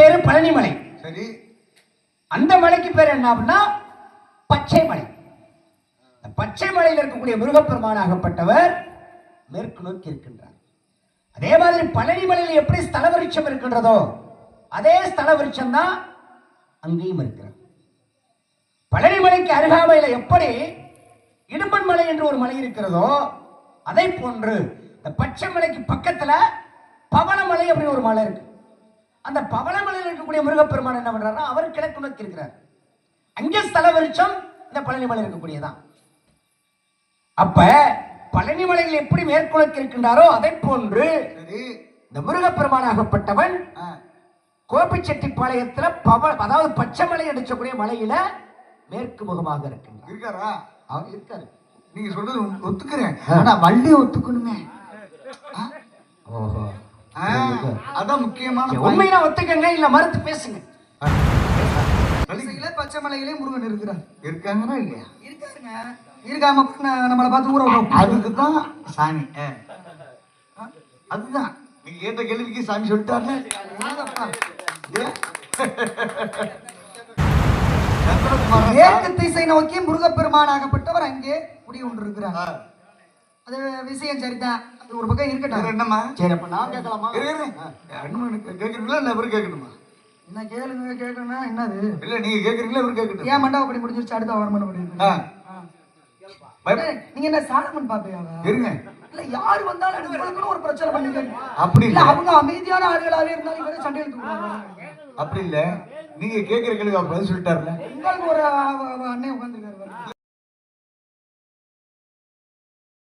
பேரு பழனிமலை. சரி. அந்த மலைக்கு பேர் என்ன அப்படின்னா பச்சை மலை பச்சை மலையில் இருக்கக்கூடிய முருகப்பெருமானாகப்பட்டவர் மேற்கு நோக்கி இருக்கின்றார். அதே மாதிரி பழனி மலையில் எப்படி ஸ்தல விருட்சம் இருக்கின்றதோ அதே ஸ்தல விருட்சம் தான் அங்கேயும் இருக்கிறது. பழனி மலைக்கு அருகாமையில் எப்படி இடும்பன் மலை என்று ஒரு மலை இருக்கிறதோ அதை போன்று இந்த பச்சை மலைக்கு பக்கத்துல பவளமலை அப்படின்னு ஒரு மலை இருக்கு. அந்த பவளமலையில் இருக்கக்கூடிய முருகப்பெருமான் என்ன பண்றாருன்னா அவர் கிழக்கு நோக்கி இருக்கிறார். அங்கே ஸ்தல விருட்சம் இந்த பழனி மலை இருக்கக்கூடியதான். அப்ப பழனி மலையில் எப்படி மேற்கு நோக்கி இருக்கின்றாரோ அதை போன்று இந்த முருகப்பெருமானாகப்பட்டவன் கோபிச்செட்டிப்பாளையத்துல பவ அதாவது பச்சை மலை அடிச்சக்கூடிய மலையில மேற்கு முகமாக இருக்கின்றார் இருக்காரா? அவர் இருக்காரு. நீங்க சொல்றது ஒத்துக்கிறேன். ஆனா வள்ளி ஒத்துக்கணுமே. அதான் முக்கியமான point. உண்மையா ஒத்துக்கங்க இல்ல மறுத்து பேசுங்க. வள்ளிக்கு பச்சை மலையிலே முருகன் இருக்கிறார். இருக்காங்களா இல்லையா? இருக்காருங்க. இருக்காம கூட நம்மளை பார்த்து ஊற விடும் அதுக்கு தான் சாமி அதுதான். நீங்க கேட்ட கேள்விக்கு சாமி? சந்திரகுமாரன் மேற்கு திசை நோக்கி முருகப்பெருமானாகப்பட்டவர் அங்கே குடிகொண்டிருக்கிறார் ஆ, அது விஷயம் சரிதான் அது ஒரு பக்கம் இருக்கட்டும். என்னம்மா? சரி அப்ப நான் கேட்கலாமா. அண்ணன் கேக்குறீங்களா இல்ல இவரு கேட்கணுமா? என்ன கேளுங்க கேட்கணும்னா என்னது? இல்ல நீங்க கேக்குறீங்களா இவரு கேட்கணும்? ஏன் மண்டபம் படி முடிஞ்சிருச்சு? அடுத்த வாரம் மண்டபம் படி நீங்க என்ன சாலமன் பாப்பையாவா? இருங்க. இல்ல யார் வந்தாலும் உங்களுக்குன்னு ஒரு பிரச்சனை பண்ணீங்க அப்படி இல்ல. அவங்க அமைதியான ஆளுகளாவே இருந்தாலும் இவரே சண்டை எடுத்துக்கிறாங்க அப்படி இல்ல. நீங்க கேக்குற கேள்வி அவர் பதில் சொல்லிட்டாருல உங்களுக்கு ஒரு அண்ணன் உட்காந்துருக்காரு